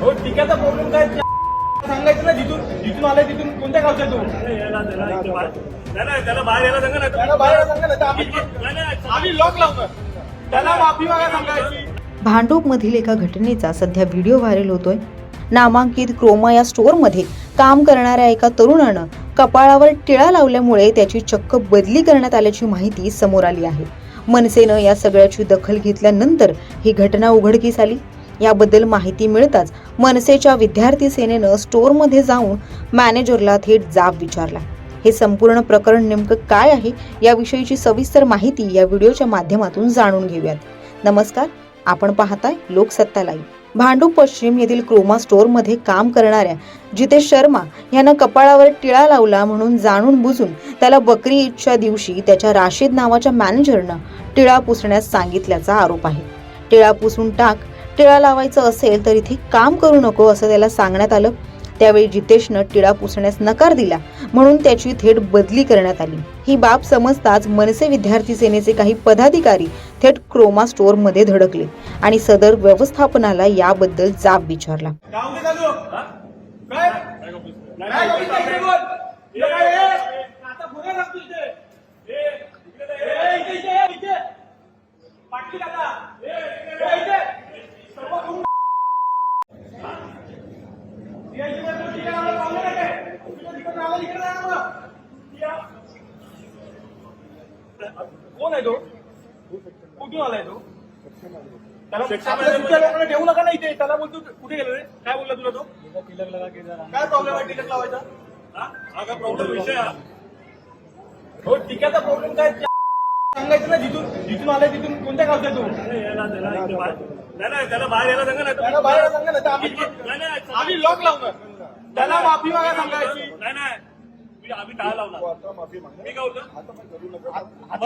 हो टिकाचा प्रॉब्लेम काय ते सांगायचं ना जिथून. जिथून आलाय तिथून कोणत्या गावच्या तू? याला त्याला इथे बाहेर- नाही. नाही त्याला बाहेर यायला सांगा नाही त्याला बाहेर सांगा ना तर आम्ही नाही, नाही, आम्ही लॉक लावणार. त्याला माफी मागा सांगायची. भांडूपमधील एका घटनेचा सध्या व्हिडिओ व्हायरल होतोय. नामांकित क्रोमा या स्टोअरमध्ये काम करणाऱ्या एका तरुणानं कपाळावर टिळा लावल्यामुळे त्याची चक्क बदली करण्यात आल्याची माहिती समोर आली आहे. मनसेनं या सगळ्याची दखल घेतल्यानंतर ही घटना उघडकीस आली. याबद्दल माहिती मिळताच मनसेच्या विद्यार्थी सेनेनं स्टोअरमध्ये जाऊन मॅनेजरला थेट जाब विचारला. हे संपूर्ण प्रकरण नेमकं काय आहे याविषयीची सविस्तर माहिती या व्हिडिओच्या माध्यमातून जाणून घेऊयात. नमस्कार आपण पाहताय लोकसत्ता लाईव्ह. भांडू पश्चिम येथील क्रोमा स्टोअरमध्ये काम करणाऱ्या जितेश शर्मा यानं कपाळावर टिळा लावला म्हणून जाणून बुजून त्याला बकरी ईदच्या दिवशी त्याच्या राशीद नावाच्या मॅनेजरनं टिळा पुसण्यास सांगितल्याचा आरोप आहे. टिळा पुसून टाक टिळा लावायचं असेल तर इथे काम करू नको असं त्याला सांगण्यात आलं. त्यावेळी जितेशनं टिळा पुसण्यास नकार दिला म्हणून त्याची थेट बदली करण्यात आली. ही बाब समजताच मनसे विद्यार्थी सेनेचे काही पदाधिकारी थेट क्रोमा स्टोअरमध्ये धडकले आणि सदर व्यवस्थापनाला याबद्दल जाब विचारला. कोण आहे तो? कुठून आलाय तो? त्याला लोकांना ठेवू नका ना इथे. त्याला बोलतो कुठे गेलो रे? काय बोलला तुला तो? काय प्रॉब्लेम आहे टिकट लावायचा? हा? हा प्रॉब्लेम विषय हा? हो टिकाचा प्रॉब्लेम काय? सांगायचं ना जिथून जिथून आलाय तिथून. कोणत्या गावच्या तू? नाही, नाही नाही त्याला बाहेर यायला सांगा नाही त्याला बाहेर सांगा ना. आम्ही आम्ही लॉक लावणार. त्याला माफी मागा सांगायची. नाही नाही. आम्ही टाळ लावणार.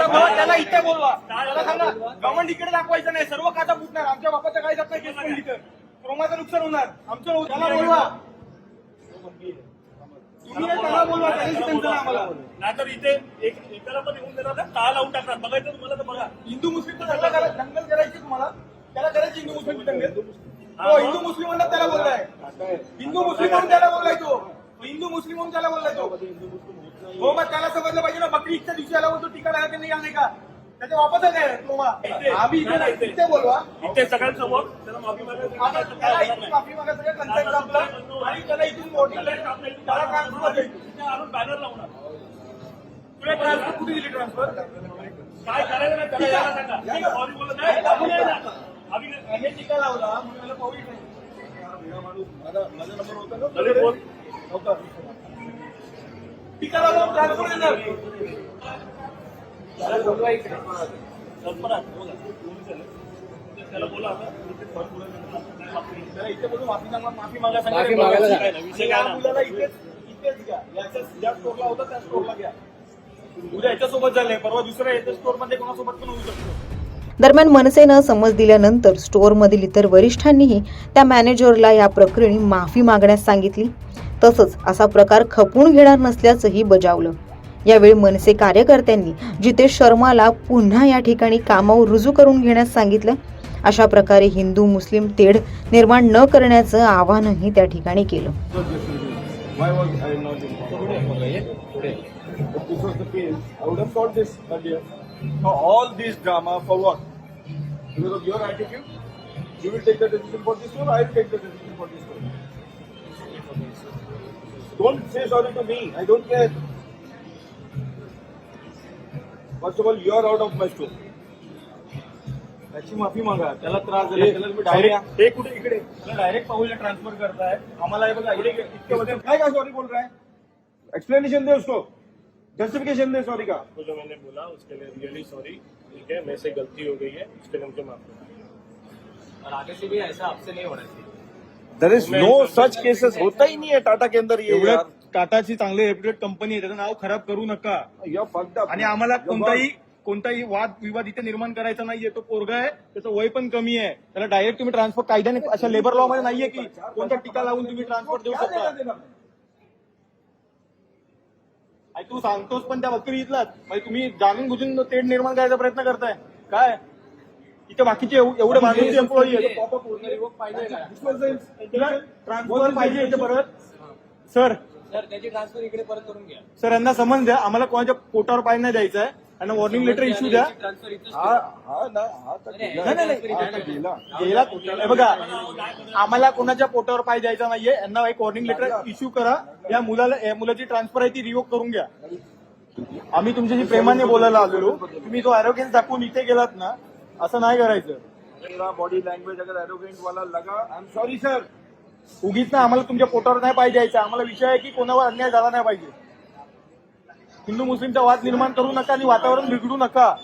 मला त्याला इथे बोलवा. त्याला सांगा गव्हर्नमेंट इकडे दाखवायचं नाही सर्व खाता फुटणार. आमच्या बापाचं काय जात नाही केस पण इथं क्रोमाचं नुकसान होणार. आमचं त्याला बोलवा. नाहीतर इथे एक एकाला पण येऊन देणार टाळ लावून टाकणार. बघायचं तुम्हाला तर बघा. हिंदू मुस्लिमचं दंगल करा- दंगल करायची तुम्हाला. त्याला करायची हिंदू मुस्लिमची दंगल हो हिंदू मुस्लिम त्याला बोललाय हिंदू मुस्लिम म्हणून त्याला बोललाय मुस्लिम म्हणून त्याला बोललाय तो? हो मग त्याला समजलं पाहिजे ना बकरी ईदच्या दिवशी आला बोलतो टीका लागत नाही आले का? त्याच्या वापस आहे तो. आम्ही इथे नाही, इथे. बोलवा इथे सगळ्यांसमोर. त्याला माफी त्याला इथून माफी मागा सगळं कन्सेप्ट संपलं आणि त्याला इथून मोठी त्याला ट्रान्सफर आणून बॅनर लावणार. तुला ट्रान्सफर कुठे दिली ट्रान्सफर काय करायचं नाही त्याला यायला सांगा. सॉरी बोलत नाही. आम्ही. हे टीका लावला म्हणून याला पाऊल नाही. माझा नंबर होता ना? ट्रान्सफर देणार कल्पना. त्याला बोला आता. इथे माफी. मागायला विषय काय नाही, विषय काय या नाही. मुलाला इथेच इथेच घ्या. ज्या स्टोरला होता त्या स्टोरला घ्या. उद्या याच्यासोबत झालंय परवा दुसऱ्या याच्या स्टोरमध्ये कोणासोबत पण होऊ शकतो. दरम्यान मनसेनं समज दिल्यानंतर स्टोअरमधील इतर वरिष्ठांनीही त्या मॅनेजरला या प्रकरणी माफी मागण्यास सांगितली. तसंच असा प्रकार खपून घेणार नसल्याचंही बजावलं. यावेळी मनसे कार्यकर्त्यांनी जितेश शर्माला पुन्हा या ठिकाणी कामावर रुजू करून घेण्यास सांगितलं. अशा प्रकारे हिंदू मुस्लिम तेढ निर्माण न करण्याचं आवाहनही त्या ठिकाणी केलं. Don't say sorry to me. I don't care. First of all, you are out of my store. त्याची माफ़ी मागा. त्याला त्रास झाला त्याला तुम्ही डायरेक्ट हे कुठे इकडे. त्याला डायरेक्ट पाहूला ट्रान्सफर करताय आम्हाला हे बघा इकडे इतक्या मध्ये काय काय सॉरी बोल रहा है? एक्सप्लेनेशन दे उसको. जस्टिफिकेशन दे सॉरी का. तो जो मैंने बोला उसके लिए रियली सॉरी ठीक है मेरे से गलती हो गई है उसके लिए मुझे माफ़ करना। और आगे से भी ऐसा आपसे नहीं होना चाहिए। There is no such cases होता ही नहीं है टाटा के अंदर ये एवढ्या यार. टाटाची चांगली रेप्युटेड कंपनी आहे त्याचं नाव खराब करू नका. You're fucked up. आणि आम्हाला कोणताही कोणताही वाद विवाद इथे निर्माण करायचा नाहीये. तो पोरगा आहे त्याचं वय पण कमी आहे. त्याला डायरेक्ट तुम्ही ट्रान्सफर कायद्याने अशा लेबर लॉ मध्ये नाहीये की कोणत्या टीका लावून तुम्ही ट्रान्सफर देऊ शकता. आणि तू सांगतोस पण त्या बकरी इथलाच म्हणजे तुम्ही जाणून बुजून तेढ निर्माण करायचा प्रयत्न करताय. काय? इथे बाकीचे एव- एवढे बाजूचे एम्प्लॉई ट्रान्सफर पाहिजे इथे परत. सर सर त्याची ट्रान्सफर इकडे परत करून घ्या. सर यांना समज द्या. आम्हाला कोणाच्या पोटावर पाय नाही द्यायचं आहे यांना वॉर्निंग लेटर इश्यू द्या ट्रान्सफर इथं हा हा ना हा तर गेला. नाही, नाही, नाही. हा तर गेला. गेला हे बघा. आम्हाला कोणाच्या पोटावर पाय द्यायचा नाहीये. यांना एक वॉर्निंग लेटर इश्यू करा. या मुलाला या मुलाची ट्रान्सफर आहे ती रिवोक करून घ्या. आम्ही तुमच्याशी प्रेमाने बोलायला आलेलो. तुम्ही जो अरोगेन्स दाखवून इथे गेलात ना असं नाही करायचं. बॉडी लैंग्वेज अगर एरोगेंट वाला लगा आई एम सॉरी सर उगीच ना आम्हाला तुमच्या पोटावर नाही पाय द्यायचा आम्हाला विषय आहे की कोणावर अन्याय झाला नाही पाहिजे. हिंदू मुस्लिमचा वाद निर्माण करू नका आणि वातावरण बिघडू नका.